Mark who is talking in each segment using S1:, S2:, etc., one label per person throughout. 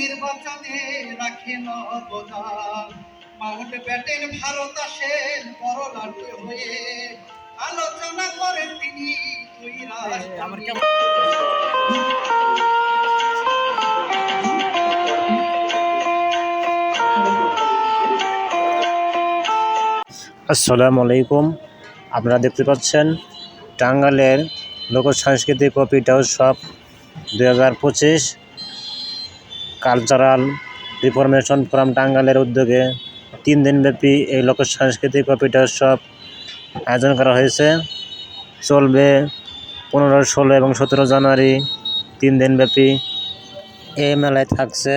S1: নির্বাচনে রাখেন অবদান মাউন্ট ব্যাটেন ভারত আসেন বড় লাটে হয়ে। আলোচনা করেন তিনি দুই রাষ্ট্র
S2: আসসালামু আলাইকুম। আপনারা দেখতে পাচ্ছেন টাঙ্গালের লোক সাংস্কৃতিক উৎসব দুই হাজার পঁচিশ কালচারাল রিফরমেশন ফোরাম টাঙ্গালের উদ্যোগে তিন দিনব্যাপী এই লোক সাংস্কৃতিক ও উৎসব আয়োজন করা হয়েছে। চলবে পনেরো, ষোলো এবং সতেরো জানুয়ারি তিন দিনব্যাপী। এই মেলায় থাকছে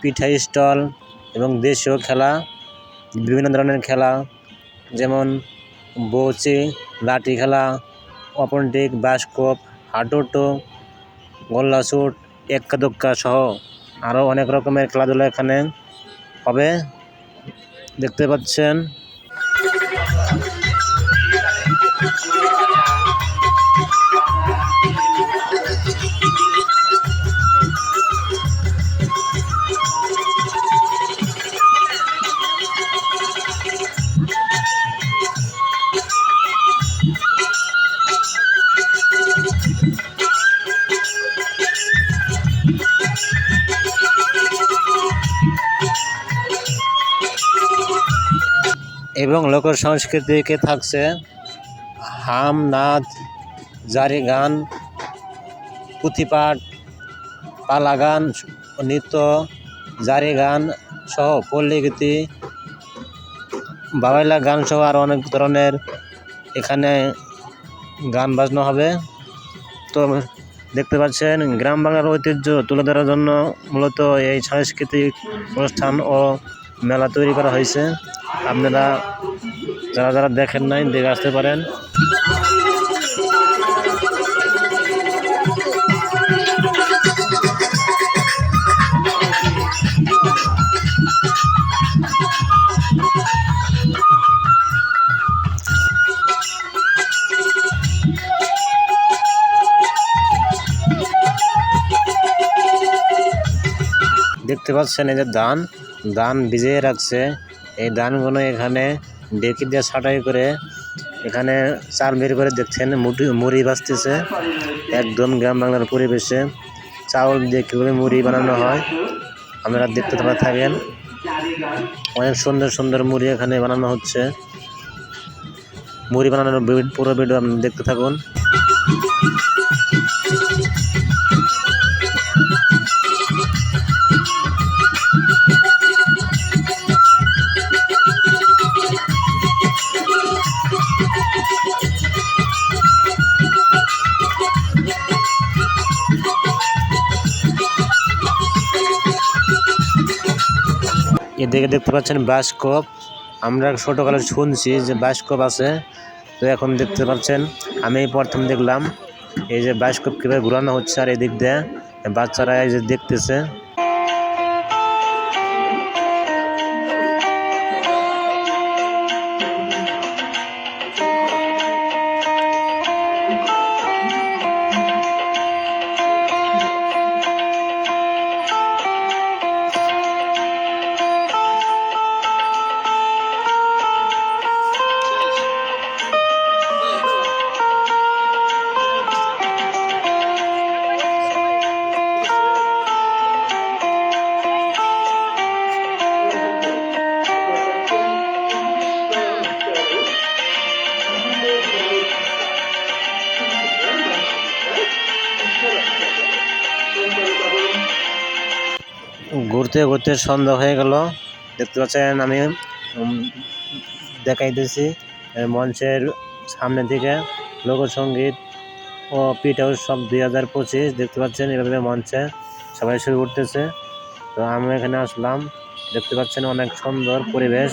S2: পিঠা স্টল এবং দেশীয় খেলা, বিভিন্ন ধরনের খেলা, যেমন বৌচি, লাঠি খেলা, অপন্টিক বাসকোপ হাডুডু গোল্লা শুট এক্কা দোক্কা সহ আরও অনেক রকমের খেলাধুলা এখানে হবে। দেখতে পাচ্ছেন। এবং লোক সংস্কৃতিকে থাকছে হাম নাচ জারি গান, পুঁথিপাঠ পালা গান নৃত্য, জারি গান সহ পল্লীগীতি, বাবাইলা গান সহ আরও অনেক ধরনের এখানে গান বাজনা হবে। তো দেখতে পাচ্ছেন, গ্রাম বাংলার ঐতিহ্য তুলে ধরার জন্য মূলত এই সাংস্কৃতিক অনুষ্ঠান ও মেলা তৈরি করা হয়েছে। আপনারা যারা যারা দেখেন নাই, দেখে আসতে পারেন। দেখতে পাচ্ছেন এই যে ধান ধান ভিজিয়ে রাখছে। এই ধানগুলো এখানে ডেকি দিয়ে ছাটাই করে এখানে চাল বের করে দেখছেন মুড়ি মুড়ি বাজতেছে একদম গ্রাম বাংলার পরিবেশে। চাউল দিয়ে কীভাবে মুড়ি বানানো হয় আপনারা দেখতে থাকা থাকেন। অনেক সুন্দর সুন্দর মুড়ি এখানে বানানো হচ্ছে। মুড়ি বানানোর পুরো ভিডিও আপনি দেখতে থাকুন। এদিকে দেখতে পাচ্ছেন বাসকপ। আমরা ছোটোকালে শুনছি যে বাসকপ আছে। তো এখন দেখতে পাচ্ছেন, আমি প্রথম দেখলাম, এই যে বাসকপ কীভাবে ঘুরানো হচ্ছে আর এদিক দিয়ে বাচ্চারা এই যে দেখতেছে। ঘুরতে ঘুরতে সন্ধ্যা হয়ে গেল। দেখতে পাচ্ছেন আমি দেখাইতেছি মঞ্চের সামনে থেকে লোকসঙ্গীত ও পিট হাউস সব দুই হাজার পঁচিশ, দেখতে পাচ্ছেন এভাবে মঞ্চে সবাই শুরু করতেছে তো আমি এখানে আসলাম, দেখতে পাচ্ছেন অনেক সুন্দর পরিবেশ।